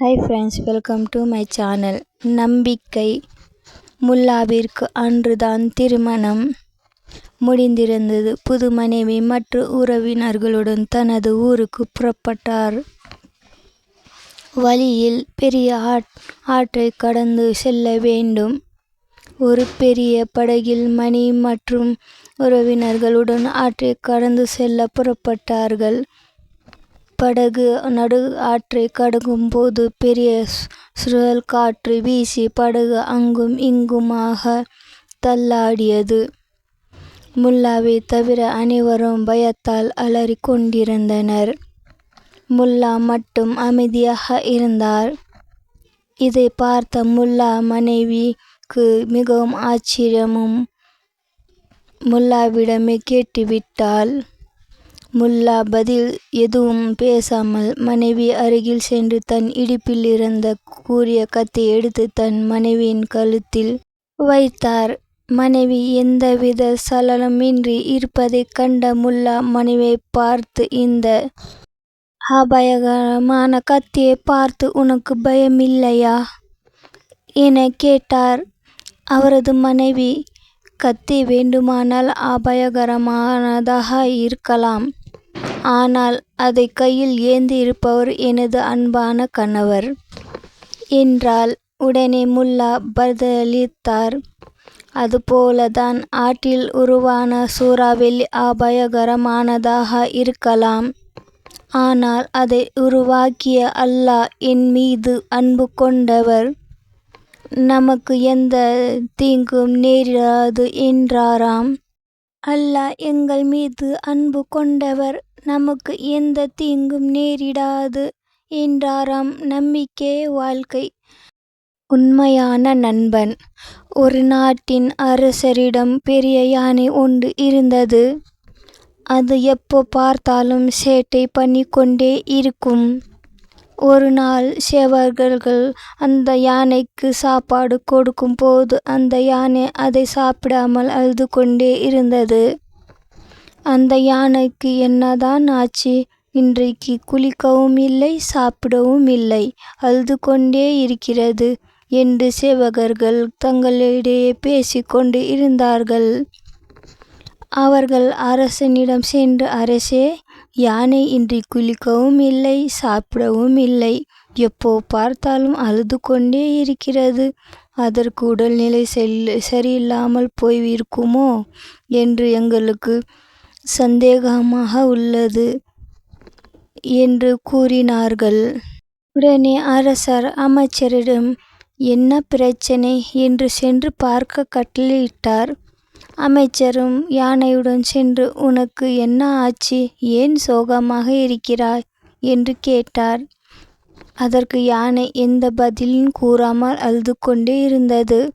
Hi friends welcome to my channel நம்பிக்கை முல்லாவிற்கு அன்றுதான் திருமணம். முடிந்திருந்தது புது மனைவி மற்ற உறவினர்களுடன் தனது ஊருக்கு புறப்பட்டார். வழியில் பெரிய ஆட் ஆற்றை கடந்து செல்ல வேண்டும். ஒரு பெரிய படகில் மணி மற்றும் உறவினர்களுடன் ஆற்றை கடந்து செல்ல புறப்பட்டார்கள். படகு நடு ஆற்றை கடக்கும் போது பெரிய சுழல் காற்று வீசி படகு அங்கும் இங்குமாக தள்ளாடியது. முல்லாவை தவிர அனைவரும் பயத்தால் அலறிக் கொண்டிருந்தனர் முல்லா மட்டும் அமைதியாக இருந்தார். இதை பார்த்த முல்லா மனைவிக்கு மிகவும் ஆச்சரியமும் முல்லாவிடமே கேட்டுவிட்டாள். முல்லா பதில் எதுவும் பேசாமல் மனைவி அருகில் சென்று தன் இடுப்பில் இருந்த கூறிய கத்தை எடுத்து தன் மனைவியின் கழுத்தில் வைத்தார். மனைவி எந்தவித சலனமின்றி இருப்பதைக் கண்ட முல்லா மனைவியை பார்த்து இந்த அபாயகரமான கத்தியை பார்த்து உனக்கு பயமில்லையா? என கேட்டார். அவரது மனைவி கத்தி வேண்டுமானால் அபாயகரமானதாக இருக்கலாம். ஆனால் அதை கையில் ஏந்தி இருப்பவர் எனது அன்பான கணவர். என்றால் உடனே முல்லா பதிலளித்தார் அதுபோலதான் ஆற்றில் உருவான சூறாவளி அபாயகரமானதாக இருக்கலாம். ஆனால் அதை உருவாக்கிய அல்லாஹ் என் மீது அன்பு கொண்டவர். நமக்கு எந்த தீங்கும் நேரிடாது என்றாராம். அல்லாஹ் எங்கள் மீது அன்பு கொண்டவர். நமக்கு எந்த தீங்கும் நேரிடாது என்றாராம் நம்பிக்கை வாழ்க்கை. உண்மையான நண்பன். ஒரு நாட்டின் அரசரிடம் பெரிய யானை ஒன்று இருந்தது. அது எப்போ பார்த்தாலும் சேட்டை பண்ணிக்கொண்டே இருக்கும். ஒரு நாள் சேவகர்கள் அந்த யானைக்கு சாப்பாடு கொடுக்கும் போது அந்த யானை அதை சாப்பிடாமல் அழுது கொண்டே இருந்தது. அந்த யானைக்கு என்னதான் ஆச்சு? இன்றைக்கு குளிக்கவும் இல்லை சாப்பிடவும் இல்லை அழுது கொண்டே இருக்கிறது என்று சேவகர்கள் தங்களிடையே பேசிக்கொண்டு இருந்தார்கள். அவர்கள் அரசனிடம் சென்று அரசே யானை இன்றி குளிக்கவும் இல்லை சாப்பிடவும் இல்லை. எப்போ பார்த்தாலும் அழுது கொண்டே இருக்கிறது. அதற்கு உடல்நிலை செல் சரியில்லாமல் போய் இருக்குமோ என்று எங்களுக்கு சந்தேகமாக உள்ளது என்று கூறினார்கள். உடனே அரசர் அமைச்சரிடம் என்ன பிரச்சனை? என்று சென்று பார்க்க கட்டளையிட்டார். அமைச்சரும் யானையுடன் சென்று உனக்கு என்ன ஆச்சு? ஏன் சோகமாக இருக்கிறாய் என்று கேட்டார். அதற்கு யானை எந்த பதிலும் கூறாமல் அழுது கொண்டே இருந்தது.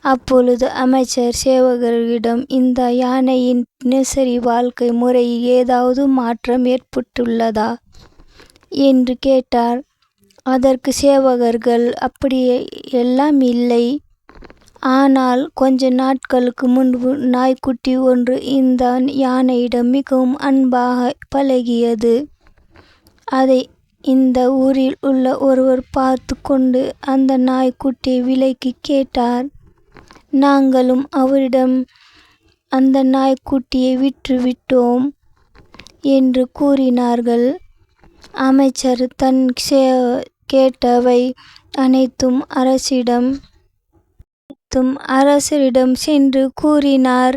அப்பொழுது அமைச்சர் சேவகர்களிடம் இந்த யானையின் தினசரி வாழ்க்கை முறையில் ஏதாவது மாற்றம் ஏற்பட்டுள்ளதா என்று கேட்டார். அதற்கு சேவகர்கள் அப்படியே எல்லாம் இல்லை. ஆனால் கொஞ்ச நாட்களுக்கு முன்பு நாய்க்குட்டி ஒன்று இந்த யானையிடம் மிகவும் அன்பாக பழகியது. அதை இந்த ஊரில் உள்ள ஒருவர் பார்த்து கொண்டு அந்த நாய்க்குட்டியை விலைக்கு கேட்டார். நாங்களும் அவரிடம் அந்த நாய்க்குட்டியை விற்றுவிட்டோம் என்று கூறினார்கள். அமைச்சர் தன் கேட்டவை அனைத்தும் அரசிடம் அரசரிடம் சென்று கூறினார்.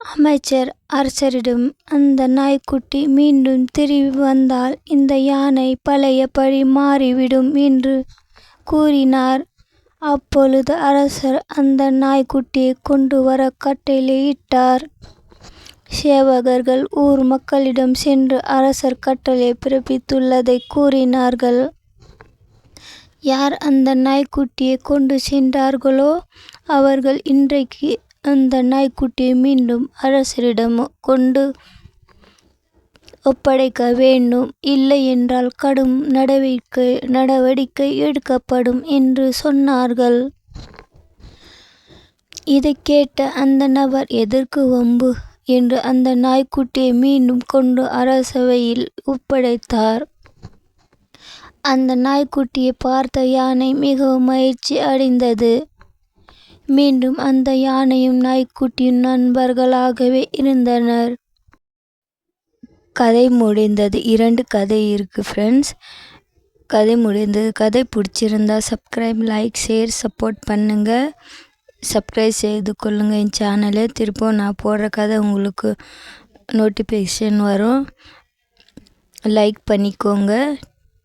அமைச்சர் அரசரிடம் அந்த நாய்க்குட்டி மீண்டும் திரும்பி வந்தால் இந்த யானை பழைய பழி மாறிவிடும் என்று கூறினார். அப்பொழுது அரசர் அந்த நாய்க்குட்டியை கொண்டு வர கட்டளையிட்டார் சேவகர்கள் ஊர் மக்களிடம் சென்று அரசர் கட்டளை பிறப்பித்துள்ளதை கூறினார்கள். யார் அந்த நாய்க்குட்டியை கொண்டு சென்றார்களோ அவர்கள் இன்றைக்கு அந்த நாய்க்குட்டியை மீண்டும் அரசரிடம் கொண்டு ஒப்படைக்க வேண்டும். இல்லை என்றால் கடும் நடவடிக்கை நடவடிக்கை எடுக்கப்படும் என்று சொன்னார்கள். இதை கேட்ட அந்த நபர் எதற்கு வம்பு? என்று அந்த நாய்க்குட்டியை மீண்டும் கொண்டு அரசவையில் ஒப்படைத்தார். அந்த நாய்க்குட்டியை பார்த்த யானை மிகவும் மகிழ்ச்சி அடைந்தது. மீண்டும் அந்த யானையும் நாய்க்குட்டியும் நண்பர்களாகவே இருந்தனர். கதை முடிந்தது. இரண்டு கதை இருக்குது ஃப்ரெண்ட்ஸ் கதை முடிந்தது. கதை பிடிச்சிருந்தா சப்ஸ்கிரைப் லைக் ஷேர் சப்போர்ட் பண்ணுங்கள் சப்ஸ்கிரைப் செய்து கொள்ளுங்கள் என் சேனலை திருப்பவும் நான் போடுற கதை உங்களுக்கு நோட்டிஃபிகேஷன் வரும். லைக் பண்ணிக்கோங்க.